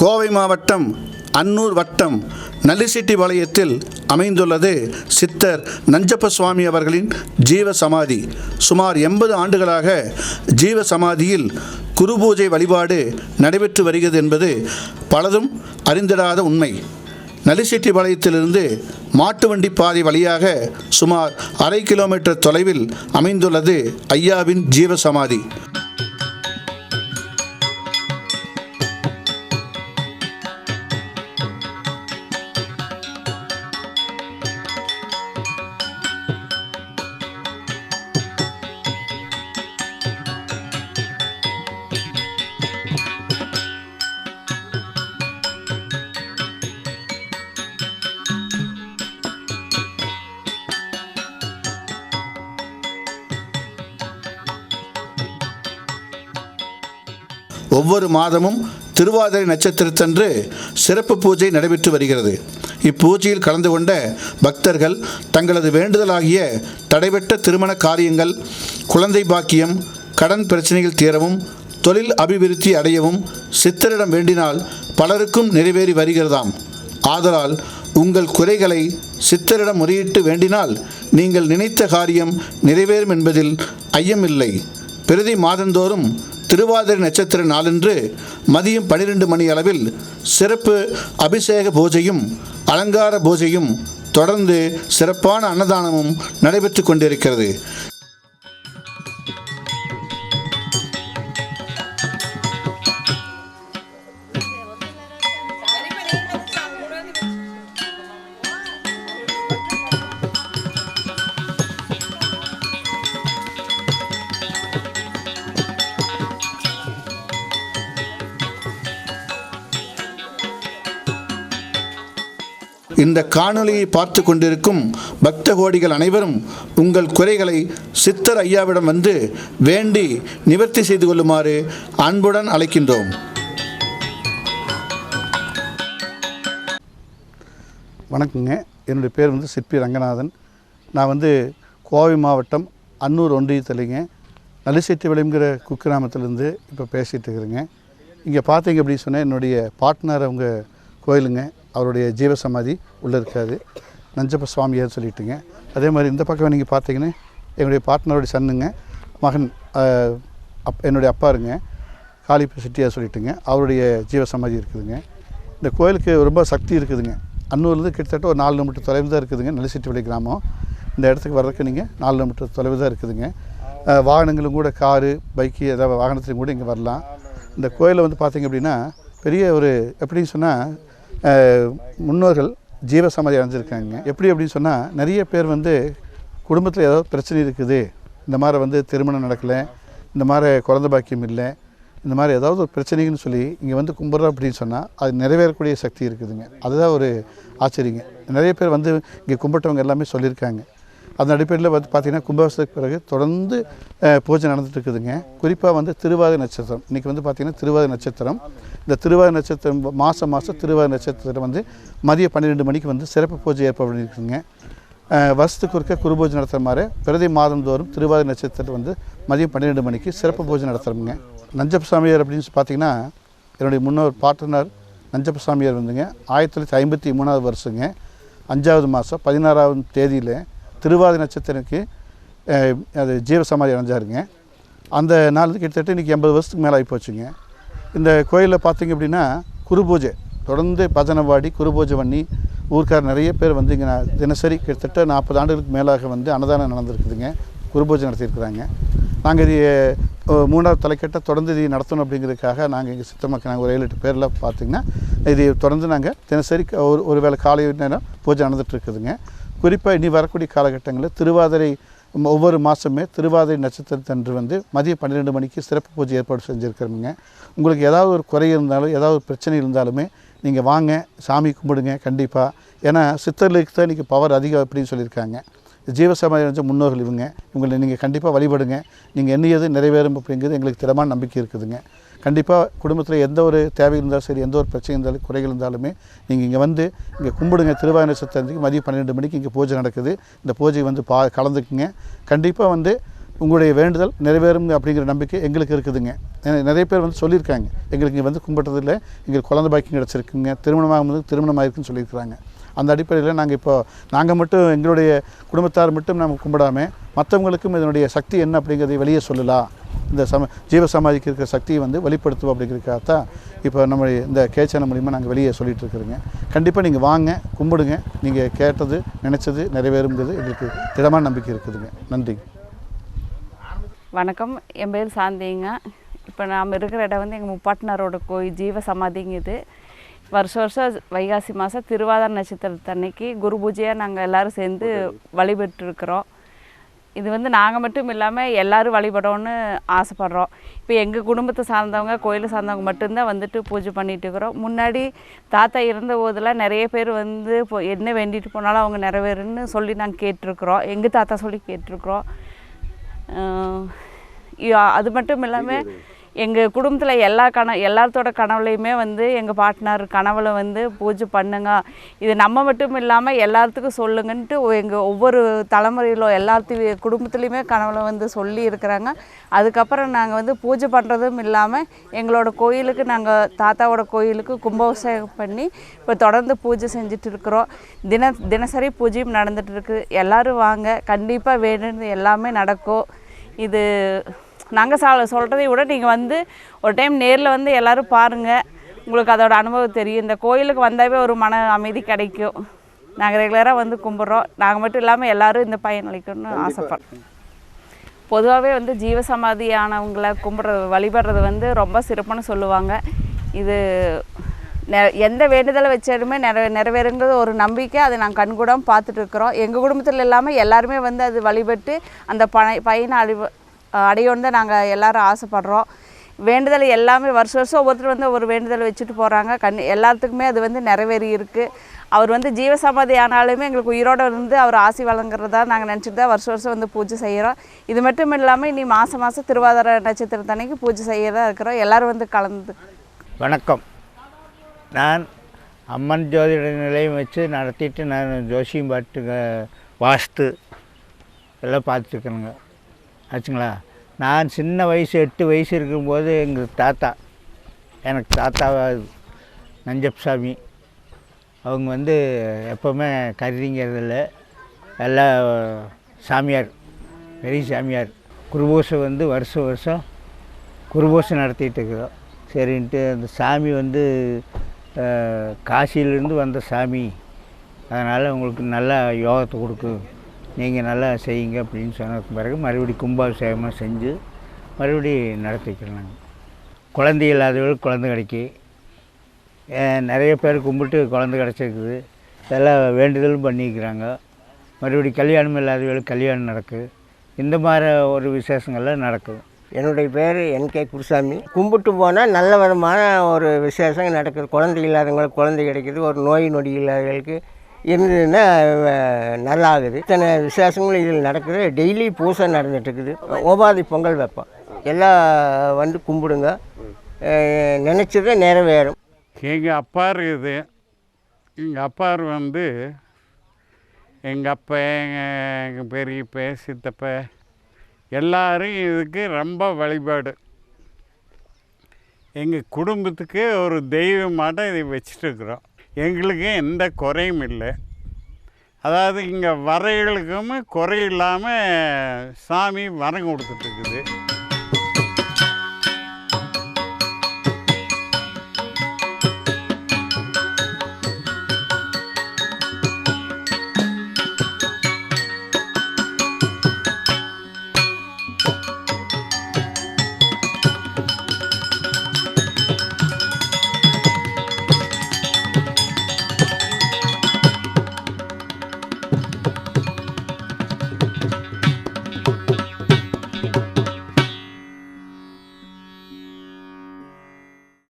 கோவை மாவட்டம் அன்னூர் வட்டம் நல்லிசெட்டிபாளையத்தில் அமைந்துள்ளது. சித்தர் நஞ்சப்ப சுவாமி அவர்களின் ஜீவ சமாதி சுமார் எண்பது ஆண்டுகளாக ஜீவ சமாதியில் குரு பூஜை வழிபாடு நடைபெற்று வருகிறது என்பது பலதும் அறிந்திடாத உண்மை. நலிசெட்டிபாளையத்திலிருந்து மாட்டு வண்டி பாதை வழியாக சுமார் அரை கிலோமீட்டர் தொலைவில் அமைந்துள்ளது ஐயாவின் ஜீவ சமாதி ஒவ்வொரு மாதமும் திருவாதிரை நட்சத்திரத்தன்று சிறப்பு பூஜை நடைபெற்று வருகிறது. இப்பூஜையில் கலந்து கொண்ட பக்தர்கள் தங்களது வேண்டுதலாகிய தடைபெற்ற திருமண காரியங்கள் குழந்தை பாக்கியம் கடன் பிரச்சனைகள் தீரவும் தொழில் அபிவிருத்தி அடையவும் சித்தரிடம் வேண்டினால் பலருக்கும் நிறைவேறி வருகிறதாம். ஆதலால் உங்கள் குறைகளை சித்தரிடம் முறையிட்டு வேண்டினால் நீங்கள் நினைத்த காரியம் நிறைவேறும் என்பதில் ஐயமில்லை. பிரதி மாதந்தோறும் திருவாதிரை நட்சத்திர நாளன்று மதியம் பனிரெண்டு மணி அளவில் சிறப்பு அபிஷேக பூஜையும் அலங்கார பூஜையும் தொடர்ந்து சிறப்பான அன்னதானமும் நடைபெற்று கொண்டிருக்கிறது. இந்த காணொலியை பார்த்து கொண்டிருக்கும் பக்த கோடிகள் அனைவரும் உங்கள் குறைகளை சித்தர் ஐயாவிடம் வந்து வேண்டி நிவர்த்தி செய்து கொள்ளுமாறு அன்புடன் அழைக்கின்றோம். வணக்கங்க. என்னுடைய பேர் வந்து சிற்பி ரங்கநாதன். நான் வந்து கோவை மாவட்டம் அன்னூர் ஒன்றியத்தலைங்க. நலிசெட்டி விளைங்கிற குக்கிராமத்திலேருந்து இப்போ பேசிகிட்டு இருக்கிறேங்க. இங்கே பார்த்தீங்க அப்படின்னு சொன்னால் என்னுடைய பாட்னர் அவங்க கோயிலுங்க. அவருடைய ஜீவசமாதி உள்ளே இருக்காது. நஞ்சப்ப சுவாமியார் சொல்லிட்டுங்க. அதே மாதிரி இந்த பக்கம் நீங்கள் பார்த்தீங்கன்னா என்னுடைய பார்ட்னருடைய சன்னுங்க. மகன் அப் என்னுடைய அப்பாருங்க. காளிப்ப சிட்டியார் சொல்லிட்டுங்க. அவருடைய ஜீவசமாதி இருக்குதுங்க. இந்த கோயிலுக்கு ரொம்ப சக்தி இருக்குதுங்க. அன்னூர்லேருந்து கிட்டத்தட்ட ஒரு நாலு கிலோமீட்டர் தொலைவு தான் இருக்குதுங்க. நெல்லிசெட்டிவிளை கிராமம். இந்த இடத்துக்கு வர்றதுக்கு நீங்கள் நாலு கிலோமீட்டர் தொலைவு தான் இருக்குதுங்க. வாகனங்களும் கூட காரு பைக்கு ஏதாவது வாகனத்துலையும் கூட இங்கே வரலாம். இந்த கோயிலை வந்து பார்த்திங்க அப்படின்னா பெரிய ஒரு எப்படின்னு சொன்னால் முன்னோர்கள் ஜீவசமாதி அடைஞ்சிருக்காங்க. எப்படி அப்படின்னு சொன்னால் நிறைய பேர் வந்து குடும்பத்தில் ஏதோ பிரச்சனை இருக்குது. இந்த மாதிரி வந்து திருமணம் நடக்கலை. இந்த மாதிரி குழந்த பாக்கியம் இல்லை. இந்த மாதிரி ஏதாவது ஒரு பிரச்சனைன்னு சொல்லி இங்கே வந்து கும்பிட்றோம் அப்படின்னு சொன்னால் அது நிறைவேறக்கூடிய சக்தி இருக்குதுங்க. அதுதான் ஒரு ஆச்சரியங்க. நிறைய பேர் வந்து இங்கே கும்பிட்டவங்க எல்லாமே சொல்லியிருக்காங்க. அந்த அடிப்படையில் வந்து பார்த்திங்கன்னா கும்பாபிஷத்துக்கு பிறகு தொடர்ந்து பூஜை நடந்துட்டு இருக்குதுங்க குறிப்பாக வந்து திருவாதி நட்சத்திரம். இன்றைக்கி வந்து பார்த்திங்கன்னா திருவாதி நட்சத்திரம். இந்த திருவாதி நட்சத்திரம் மாதம் மாதம் திருவாதி நட்சத்திரம் வந்து மதியம் பன்னிரெண்டு மணிக்கு வந்து சிறப்பு பூஜை ஏற்பாடு பண்ணியிருக்குங்க வருஷத்துக்கு இருக்க குரு பூஜை நடத்துகிற மாதிரி பிரதி மாதந்தோறும் திருவாதி நட்சத்திரத்தில் வந்து மதியம் பன்னிரெண்டு மணிக்கு சிறப்பு பூஜை நடத்துகிறோமுங்க நஞ்சப்ப சாமியார் அப்படின்னு சொல்லி பார்த்தீங்கன்னா என்னுடைய முன்னோர் பாட்டனர் நஞ்சப்ப சாமியார் வந்துங்க. ஆயிரத்தி தொள்ளாயிரத்தி ஐம்பத்தி மூணாவது வருஷங்க. அஞ்சாவது மாதம் பதினாறாவது தேதியில் திருவாதி நட்சத்திரக்கு அது ஜீவசமாதி அடைஞ்சாருங்க. அந்த நாள் கிட்டத்தட்ட இன்றைக்கி எண்பது வருஷத்துக்கு மேலே ஆகிப்போச்சுங்க இந்த கோயிலில் பார்த்தீங்க அப்படின்னா குரு பூஜை. தொடர்ந்து பஜனை பாடி குரு பூஜை பண்ணி ஊர்க்கார் நிறைய பேர் வந்து இங்கே நான் தினசரி கிட்டத்தட்ட நாற்பது ஆண்டுகளுக்கு மேலாக வந்து அன்னதானம் நடந்திருக்குதுங்க. குரு பூஜை நடத்தியிருக்கிறாங்க. நாங்கள் இது மூணாவது தலைக்கட்ட தொடர்ந்து இது நடத்தணும் அப்படிங்கிறதுக்காக நாங்கள் இங்கே சித்த மக்கள் நாங்கள் ஒரு ஏழு எட்டு பேரில் பார்த்திங்கன்னா இது தொடர்ந்து நாங்கள் தினசரி ஒரு ஒரு வேளை காலை நேரம் பூஜை நடந்துகிட்ருக்குதுங்க குறிப்பாக இனி வரக்கூடிய காலகட்டங்களில் திருவாதிரை ஒவ்வொரு மாதமே திருவாதிரை நட்சத்திரத்தன்று வந்து மதியம் பன்னிரெண்டு மணிக்கு சிறப்பு பூஜை ஏற்பாடு செஞ்சுருக்கிறோமுங்க உங்களுக்கு ஏதாவது ஒரு குறை இருந்தாலும் ஏதாவது ஒரு பிரச்சனை இருந்தாலுமே நீங்கள் வாங்க சாமி கும்பிடுங்க கண்டிப்பாக ஏன்னா சித்தர்களுக்கு தான் இன்றைக்கி பவர் அதிகம் அப்படின்னு சொல்லியிருக்காங்க. ஜீவசமாதி முன்னோர்கள் இவங்க. இவங்களை நீங்கள் கண்டிப்பாக வழிபடுங்க. நீங்கள் எண்ணியது நிறைவேறும் அப்படிங்கிறது எங்களுக்கு திடமான நம்பிக்கை இருக்குதுங்க. கண்டிப்பாக குடும்பத்தில் எந்த ஒரு தேவை இருந்தாலும் சரி எந்த ஒரு பிரச்சனை இருந்தாலும் குறைகள் இருந்தாலுமே நீங்கள் இங்கே வந்து இங்கே கும்பிடுங்க. திருவாயு நட்சத்திரத்துக்கு மதியம் பன்னிரெண்டு மணிக்கு இங்கே பூஜை நடக்குது. இந்த பூஜை வந்து பா கலந்துக்குங்க. கண்டிப்பாக வந்து உங்களுடைய வேண்டுதல் நிறைவேறும் அப்படிங்கிற நம்பிக்கை எங்களுக்கு இருக்குதுங்க. நிறைய பேர் வந்து சொல்லியிருக்காங்க. எங்களுக்கு இங்கே வந்து கும்பிட்டதில்லை எங்களுக்கு குழந்தை பாக்கியம் கிடச்சிருக்குங்க. திருமணமாகும் திருமணம் ஆயிருக்குன்னு சொல்லியிருக்கிறாங்க. அந்த அடிப்படையில் நாங்கள் இப்போ நாங்கள் மட்டும் எங்களுடைய குடும்பத்தார் மட்டும் நாங்கள் கும்பிடாம மற்றவங்களுக்கும் இதனுடைய சக்தி என்ன அப்படிங்கிறதை வெளியே சொல்லலாம் இந்த சம ஜீவ சமாதிக்கு இருக்கிற சக்தியை வந்து வெளிப்படுத்துவோம் அப்படிங்கிறதுக்காக தான் இப்போ நம்ம இந்த கேச்சனை மூலிமா நாங்கள் வெளியே சொல்லிட்டு இருக்கிறோங்க கண்டிப்பாக நீங்கள் வாங்க கும்பிடுங்க. நீங்கள் கேட்டது நினச்சது நிறைவேறுங்கிறது எங்களுக்கு திடமான நம்பிக்கை இருக்குதுங்க. நன்றி. வணக்கம். என் பேர் சாந்திங்க. இப்போ நாம் இருக்கிற இடம் வந்து எங்கள் முப்பாட்டினாரோட கோயில் ஜீவ சமாதிங்க இது வருஷம் வருஷம் வைகாசி மாதம் திருவாதிரை நட்சத்திரத்தன்னைக்கு குரு பூஜையாக நாங்கள் எல்லோரும் சேர்ந்து வழிபட்டுருக்குறோம். இது வந்து நாங்கள் மட்டும் இல்லாமல் எல்லாரும் வழிபடணும்னு ஆசைப்பட்றோம். இப்போ எங்கள் குடும்பத்தை சார்ந்தவங்க கோயிலை சார்ந்தவங்க மட்டும்தான் வந்துட்டு பூஜை பண்ணிகிட்டு இருக்கிறோம். முன்னாடி தாத்தா இருந்த போதெல்லாம் நிறைய பேர் வந்து இப்போ என்ன வேண்டிட்டு போனாலும் அவங்க நிறைவேறுன்னு சொல்லி நாங்கள் கேட்டிருக்கிறோம். எங்கள் தாத்தா சொல்லி கேட்டிருக்கிறோம். அது மட்டும் இல்லாமல் எங்கள் குடும்பத்தில் எல்லா கன எல்லாத்தோட கனவுலையுமே வந்து எங்கள் பாட்னார் கனவுல வந்து பூஜை பண்ணுங்க. இது நம்ம மட்டும் இல்லாமல் எல்லாத்துக்கும் சொல்லுங்கன்ட்டு எங்கள் ஒவ்வொரு தலைமுறையிலும் எல்லாத்தையும் குடும்பத்துலேயுமே கனவுல வந்து சொல்லி இருக்கிறாங்க. அதுக்கப்புறம் நாங்கள் வந்து பூஜை பண்ணுறதும் இல்லாமல் எங்களோட கோயிலுக்கு நாங்கள் தாத்தாவோட கோயிலுக்கு கும்பாபிஷேகம் பண்ணி இப்போ தொடர்ந்து பூஜை செஞ்சுட்டு இருக்கிறோம். தின தினசரி பூஜையும் நடந்துகிட்டு இருக்குது எல்லோரும் வாங்க. கண்டிப்பாக வேணும்னு எல்லாமே நடக்கும். இது நாங்கள் சா சொல்கிறதை விட நீங்கள் வந்து ஒரு டைம் நேரில் வந்து எல்லோரும் பாருங்கள் உங்களுக்கு அதோட அனுபவம் தெரியும். இந்த கோயிலுக்கு வந்தாவே ஒரு மன அமைதி கிடைக்கும். நாங்கள் ரெகுலராக வந்து கும்பிட்றோம். நாங்கள் மட்டும் இல்லாமல் எல்லாரும் இந்த பயனளிக்கணும்னு ஆசைப்படுறோம். பொதுவாகவே வந்து ஜீவசமாதியானவங்களை கும்பிட்றது வழிபடுறது வந்து ரொம்ப சிறப்புன்னு சொல்லுவாங்க. இது நெ எந்த வேண்டுதலை வச்சாலுமே நிற நிறைவேறுங்கிறது ஒரு நம்பிக்கை. அதை நாங்கள் கண்கூடாம பார்த்துட்டு இருக்கிறோம். எங்கள் குடும்பத்தில் இல்லாமல் எல்லாருமே வந்து அது வழிபட்டு அந்த பனை பையனை அழிவு அடையோன்னு தான் நாங்கள் எல்லாரும் ஆசைப்படுறோம். வேண்டுதல் எல்லாமே வருஷம் வருஷம் ஒவ்வொருத்தர் வந்து ஒரு வேண்டுதல் வச்சுட்டு போகிறாங்க கண் எல்லாத்துக்குமே அது வந்து நிறைவேறி இருக்குது அவர் வந்து ஜீவசமாதி ஆனாலுமே எங்களுக்கு உயிரோடு இருந்து அவர் ஆசி வழங்குறதா நாங்கள் நினச்சிட்டு தான் வருஷம் வருஷம் வந்து பூஜை செய்கிறோம் இது மட்டும் இல்லாமல் இனி மாதம் மாதம் திருவாதிரை நட்சத்திரத்தன்னைக்கு பூஜை செய்யறதா இருக்கிறோம். எல்லோரும் வந்து கலந்து. வணக்கம். நான் அம்மன் ஜோதிட நிலையம் வச்சு நடத்திட்டு நான் ஜோசியம் பாட்டு வாஸ்து எல்லாம் பார்த்துருக்கேனுங்க ஆச்சுங்களா? நான் சின்ன வயசு எட்டு வயசு இருக்கும்போது எங்கள் தாத்தா எனக்கு தாத்தாவா நஞ்சப்சாமி. அவங்க வந்து எப்போவுமே கருதிங்கிறதில்ல. எல்லாம் சாமியார் பெரிய சாமியார். குருபூசை வந்து வருஷம் வருஷம் குருபூசை நடத்திட்டு இருக்கிறோம் சரின்ட்டு அந்த சாமி வந்து காசியிலேருந்து வந்த சாமி. அதனால் உங்களுக்கு நல்லா யோகத்தை கொடுக்கும். நீங்கள் நல்லா செய்யுங்க அப்படின்னு சொன்னதுக்கு பிறகு மறுபடி கும்பாபிஷேகமாக செஞ்சு மறுபடி நடத்திக்கிறாங்க குழந்தை இல்லாதவர்களுக்கு குழந்தை கிடைக்கி. நிறைய பேர் கும்பிட்டு குழந்தை கிடச்சிருக்குது. இதெல்லாம் வேண்டுதலும் பண்ணிக்கிறாங்க. மறுபடி கல்யாணம் இல்லாதவர்களுக்கு கல்யாணம் நடக்குது இந்த மாதிரி ஒரு விசேஷங்கள்லாம் நடக்குது என்னுடைய பேர் என் கே குருசாமி. கும்பிட்டு போனால் நல்ல விதமான ஒரு விசேஷம் நடக்குது. குழந்தை இல்லாதவங்களுக்கு குழந்தை கிடைக்கிது. ஒரு நோய் நொடி இல்லாதவர்களுக்கு இருந்ததுன்னா நல்லா ஆகுது இத்தனை விசேஷங்களும் இதில் நடக்குது. டெய்லி பூசை நடந்துட்டுருக்குது ஓபாதி பொங்கல் வைப்போம். எல்லாம் வந்து கும்பிடுங்க. அஹ், நிறைவேறும். எங்கள் அப்பா இருக்குது எங்கள் அப்பா வந்து எங்கள் அப்பா எங்கள் எங்கள் பெரியப்ப சித்தப்ப எல்லாரும் இதுக்கு ரொம்ப வழிபாடு. எங்கள் குடும்பத்துக்கு ஒரு தெய்வமாட்டம் இதை வச்சுட்டுருக்குறோம் எங்களுக்கு எந்த குறையும் இல்லை. அதாவது இங்கே வரைகளுக்கும் குறை இல்லாமல் சாமி வரம் கொடுத்துட்ருக்குது